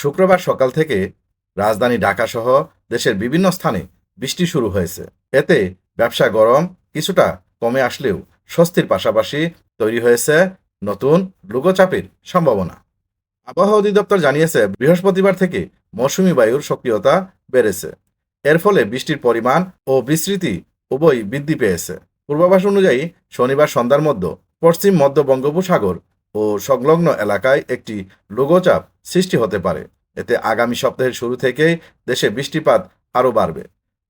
শুক্রবার সকাল থেকে রাজধানী ঢাকাসহ দেশের বিভিন্ন স্থানে বৃষ্টি শুরু হয়েছে। এতে ব্যবসা গরম কিছুটা কমে আসলেও স্বস্তির পাশাপাশি তৈরি হয়েছে নতুন লঘুচাপের সম্ভাবনা। আবহাওয়া অধিদপ্তর জানিয়েছে, বৃহস্পতিবার থেকে মৌসুমী বায়ুর সক্রিয়তা বেড়েছে। এর ফলে বৃষ্টির পরিমাণ ও বিস্তৃতি উভয়ই বৃদ্ধি পেয়েছে। পূর্বাভাস অনুযায়ী শনিবার সন্ধ্যার মধ্যে পশ্চিম মধ্য বঙ্গোপসাগর ও সংলগ্ন এলাকায় একটি লঘুচাপ সৃষ্টি হতে পারে। এতে আগামী সপ্তাহের শুরু থেকেই দেশে বৃষ্টিপাত আরও বাড়বে।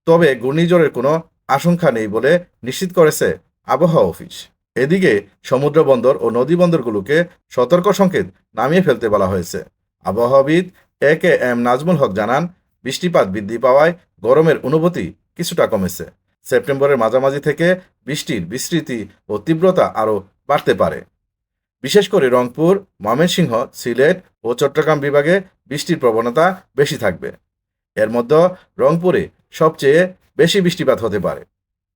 তবে ঘূর্ণিঝড়ের কোনো আশঙ্কা নেই বলে নিশ্চিত করেছে আবহাওয়া অফিস। এদিকে সমুদ্র বন্দর ও নদী বন্দরগুলোকে সতর্ক সংকেত নামিয়ে ফেলতে বলা হয়েছে। আবহাওয়াবিদ এ কে এম নাজমুল হক জানান, বৃষ্টিপাত বৃদ্ধি পাওয়ায় গরমের অনুভূতি কিছুটা কমেছে। সেপ্টেম্বরের মাঝামাঝি থেকে বৃষ্টির বিস্তৃতি ও তীব্রতা আরও বাড়তে পারে। বিশেষ করে রংপুর, ময়মনসিংহ, সিলেট ও চট্টগ্রাম বিভাগে বৃষ্টির প্রবণতা বেশি থাকবে। এর মধ্যে রংপুরে সবচেয়ে বেশি বৃষ্টিপাত হতে পারে।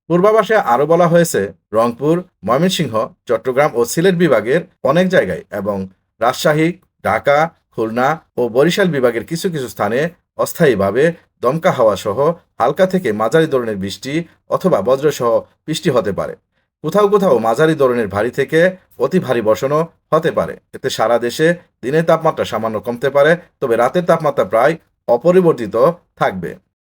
পূর্বাভাসে আরও বলা হয়েছে, রংপুর, ময়মনসিংহ, চট্টগ্রাম ও সিলেট বিভাগের অনেক জায়গায় এবং রাজশাহী, ঢাকা, খুলনা ও বরিশাল বিভাগের কিছু কিছু স্থানে অস্থায়ীভাবে দমকা হাওয়া সহ হালকা থেকে মাঝারি ধরনের বৃষ্টি অথবা বজ্রসহ বৃষ্টি হতে পারে। কোথাও কোথাও মাঝারি ধরনের ভারী থেকে অতি ভারী বর্ষণও হতে পারে। এতে সারা দেশে দিনের তাপমাত্রা সামান্য কমতে পারে, তবে রাতের তাপমাত্রা প্রায় অপরিবর্তিত থাকবে।